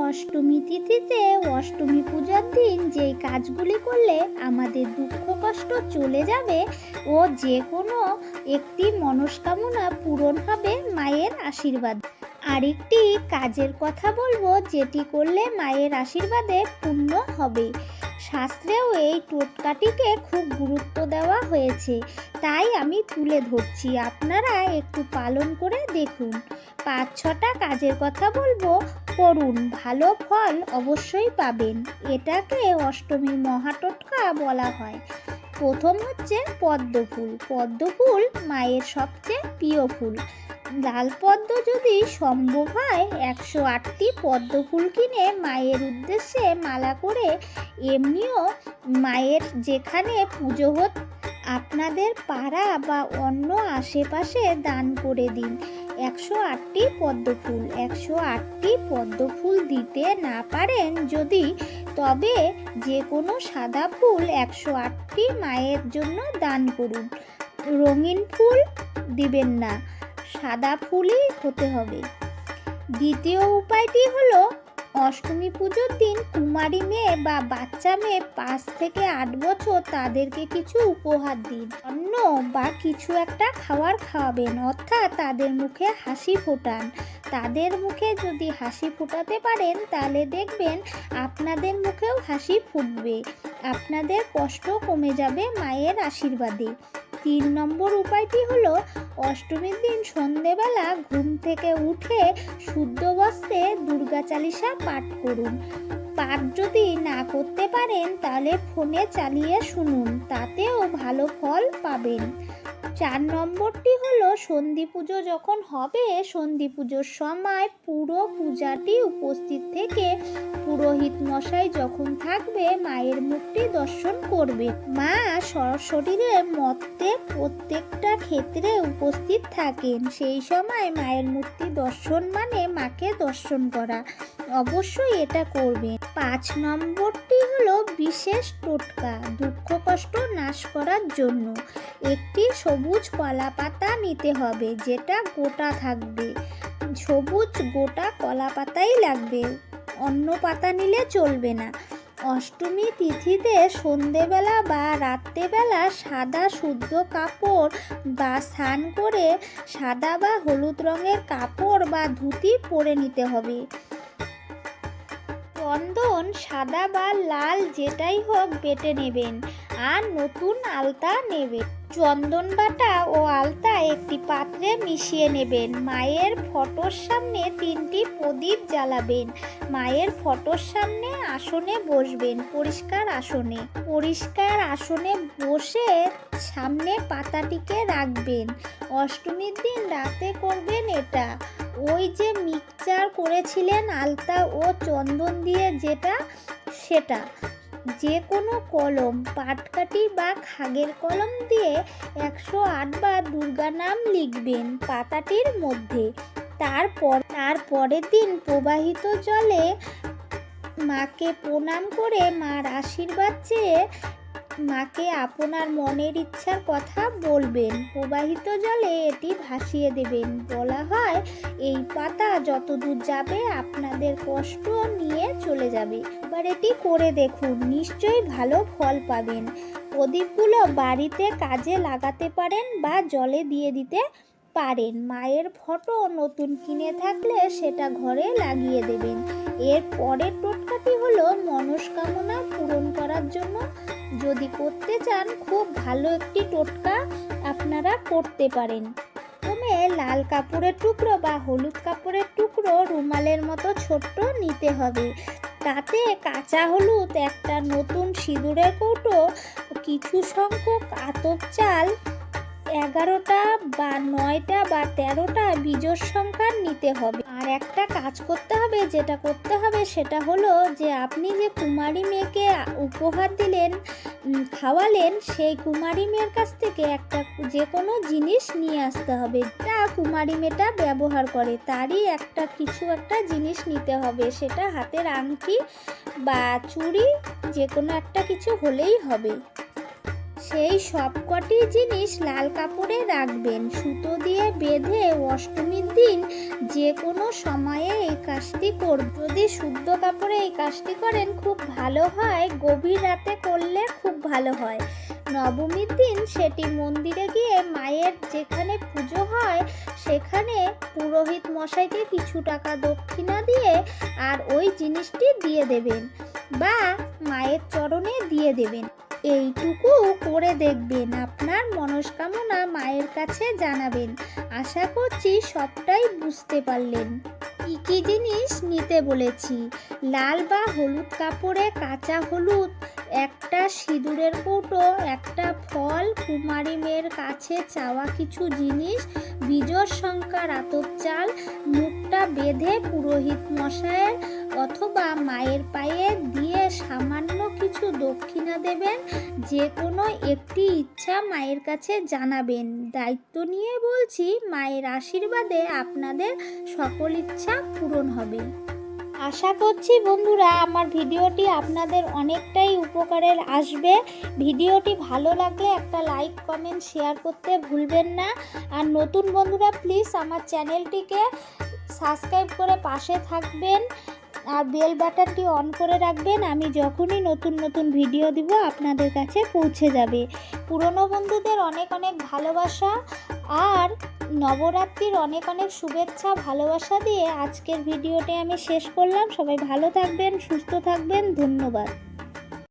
অষ্টমী তিথিতে অষ্টমী পূজার দিন যেই কাজগুলি করলে আমাদের দুঃখ কষ্ট চলে যাবে ও যে কোনো একটি মনস্কামনা পূরণ হবে মায়ের আশীর্বাদ। আরেকটি কাজের কথা বলব, যেটি করলে মায়ের আশীর্বাদে পূর্ণ হবে। শাস্ত্রেও এই টোটকাটিকে খুব গুরুত্ব দেওয়া হয়েছে। তাই আমি তুলে ধরছি। আপনারা একটু পালন করে দেখুন। পাঁচ ছটা কাজের কথা বলব। করুন ভালো ফল অবশ্যই পাবেন। এটাকে অষ্টমীর মহাটোটকা বলা হয়। প্রথম হচ্ছে পদ্ম ফুল। পদ্ম ফুল মায়ের সবচেয়ে প্রিয় ফুল। লাল পদ্ম যদি সম্ভব হয়, একশো আটটি পদ্ম ফুল কিনে মায়ের উদ্দেশ্যে মালা করে এমনিও মায়ের যেখানে পুজো হত, আপনাদের পাড়া বা অন্য আশেপাশে দান করে দিন। একশো আটটি পদ্ম ফুল একশো আটটি পদ্ম ফুল দিতে না পারেন যদি, তবে যে কোনো সাদা ফুল একশো আটটি মায়ের জন্য দান করুন। রঙিন ফুল দিবেন না, সাদা ফুলই হতে হবে। দ্বিতীয় উপায়টি হলো অষ্টমী পুজোর দিন কুমারী মেয়ে বা বাচ্চা মেয়ে পাঁচ থেকে আট বছর তাদেরকে কিছু উপহার দিন অন্য বা কিছু একটা খাবার খাওয়াবেন। অর্থাৎ তাদের মুখে হাসি ফোটান। তাদের মুখে যদি হাসি ফোটাতে পারেন, তাহলে দেখবেন আপনাদের মুখেও হাসি ফুটবে। আপনাদের কষ্ট কমে যাবে মায়ের আশীর্বাদে। তিন নম্বর উপায়টি হলো অষ্টমীর দিন সন্ধেবেলা ঘুম থেকে উঠে শুদ্ধ বস্ত্রে দুর্গা চালিসা পাঠ করুন। পাঠ যদি না করতে পারেন তাহলে ফোনে চালিয়ে শুনুন, তাতেও ভালো ফল পাবেন। চার নম্বরটি হলো সন্ধি পুজো যখন হবে, সন্ধি পুজোর সময় পুরো পূজাটি উপস্থিত থেকে পুরোহিত মশাই যখন থাকবে, মায়ের মুখটি দর্শন করবে। মা সরস্বতীর মতে প্রত্যেকটা ক্ষেত্রে উপস্থিত থাকেন। সেই সময় মায়ের মূর্তি দর্শন মানে মাকে দর্শন করা। অবশ্যই এটা করবেন। পাঁচ নম্বরটি হলো বিশেষ টোটকা, দুঃখ কষ্ট নাশ করার জন্য। একটি সবুজ কলা পাতা নিতে হবে, যেটা গোটা থাকবে। সবুজ গোটা কলা পাতাই লাগবে। অন্য পাতা নিলে চলবে না। অষ্টমী তিথিতে সন্ধেবেলা বা রাত্রেবেলা সাদা শুদ্ধ কাপড় বা স্নান করে সাদা বা হলুদ রঙের কাপড় বা ধুতি পরে নিতে হবে। চন্দন সাদা বা লাল যেটাই হোক বেটে নেবেন, আর নতুন আলতা নেবেন। চন্দন বাটা ও আলতা একটি পাত্রে মিশিয়ে নেবেন। মায়ের ফটোর সামনে তিনটি প্রদীপ জ্বালাবেন। মায়ের ফটোর সামনে আসনে বসবেন, পরিষ্কার আসনে। পরিষ্কার আসনে বসে সামনে পাতাটিকে রাখবেন। অষ্টমীর দিন রাতে করবেন এটা। ওই যে মিক্সচার করেছিলেন আলতা ও চন্দন দিয়ে যেটা, সেটা। যে কোনো কলম, পাটকাঠি বা খাগের কলম দিয়ে একশো আটবার দুর্গা নাম লিখবেন পাতাটির মধ্যে। তারপর, তার পরের দিন প্রবাহিত জলে মাকে প্রণাম করে মার আশীর্বাদ চেয়ে মাকে আপনার মনের ইচ্ছার কথা বলবেন। প্রবাহিত জলে এটি ভাসিয়ে দেবেন। বলা হয়, এই পাতা যত দূর যাবে আপনাদের কষ্ট নিয়ে চলে যাবে। এবার এটি করে দেখুন, নিশ্চয়ই ভালো ফল পাবেন। প্রদীপগুলো বাড়িতে কাজে লাগাতে পারেন বা জলে দিয়ে দিতে পারেন। মায়ের ফটো নতুন কিনে থাকলে সেটা ঘরে লাগিয়ে দেবেন। এর পরের টোটকাটি হলো মনস্কামনা পূরণ করার জন্য। যদি করতে চান, খুব ভালো একটি টোটকা আপনারা করতে পারেন। প্রথমে লাল কাপড়ের টুকরো বা হলুদ কাপড়ের টুকরো রুমালের মতো ছোট্ট নিতে হবে। তাতে কাঁচা হলুদ, একটা নতুন সিঁদুরের কৌটো, কিছু সংখ্যক আতপ চাল এগারোটা বা নয়টা বা তেরোটা বীজর সংখ্যার নিতে হবে। আর একটা কাজ করতে হবে, যেটা করতে হবে সেটা হলো যে আপনি যে কুমারী মেয়েকে উপহার দিলেন খাওয়ালেন, সেই কুমারী মেয়ের কাছ থেকে একটা যে কোনো জিনিস নিয়ে আসতে হবে। যা কুমারী মেয়েটা ব্যবহার করে, তারই একটা কিছু একটা জিনিস নিতে হবে। সেটা হাতের আংটি বা চুড়ি যে কোনো একটা কিছু হলেই হবে। সেই সবকটি জিনিস লাল কাপড়ে রাখবেন। সুতো দিয়ে বেঁধে অষ্টমীর দিন যে কোনো সময়ে এই কাজটি করব যদি শুদ্ধ কাপড়ে এই কাজটি করেন, খুব ভালো হয়। গভীর রাতে করলে খুব ভালো হয়। নবমীর দিন সেটি মন্দিরে গিয়ে মায়ের যেখানে পুজো হয়, সেখানে পুরোহিত মশাইকে কিছু টাকা দক্ষিণা দিয়ে আর ওই জিনিসটি দিয়ে দেবেন বা মায়ের চরণে দিয়ে দেবেন। এইটুকু করে দেখবেন। আপনার মনস্কামনা মায়ের কাছে জানাবেন। আশা করছি সবটাই বুঝতে পারলেন। কী কী জিনিস নিতে বলেছি? লাল বা হলুদ কাপড়ে কাঁচা হলুদ, একটা সিঁদুরের কৌটো, একটা ফল, কুমারী মেয়ের কাছে চাওয়া কিছু জিনিস বীজর সংখ্যার আতপ চাল, মুখটা বেঁধে পুরোহিত মশায়ের অথবা মায়ের পায়ে দিয়ে সামান্য কিছু দক্ষিণা দেবেন, যে কোনো একটি ইচ্ছা মায়ের কাছে জানাবেন। দায়িত্ব নিয়ে বলছি, মায়ের আশীর্বাদে আপনাদের সকল ইচ্ছা পূরণ হবে। আশা করছি বন্ধুরা, আমার ভিডিওটি আপনাদের অনেকটাই উপকারের আসবে। ভিডিওটি ভালো লাগলে একটা লাইক, কমেন্ট, শেয়ার করতে ভুলবেন না। আর নতুন বন্ধুরা, প্লিজ আমার চ্যানেলটিকে সাবস্ক্রাইব করে পাশে থাকবেন। বেল বাটনটি অন করে রাখবেন, আমি যখনই নতুন নতুন ভিডিও দিব আপনাদের কাছে পৌঁছে যাবে। পুরনো বন্ধুদের অনেক অনেক ভালোবাসা আর নবরাত্রির অনেক অনেক শুভেচ্ছা, ভালোবাসা দিয়ে আজকের ভিডিওটি আমি শেষ করলাম। সবাই ভালো থাকবেন, সুস্থ থাকবেন, ধন্যবাদ।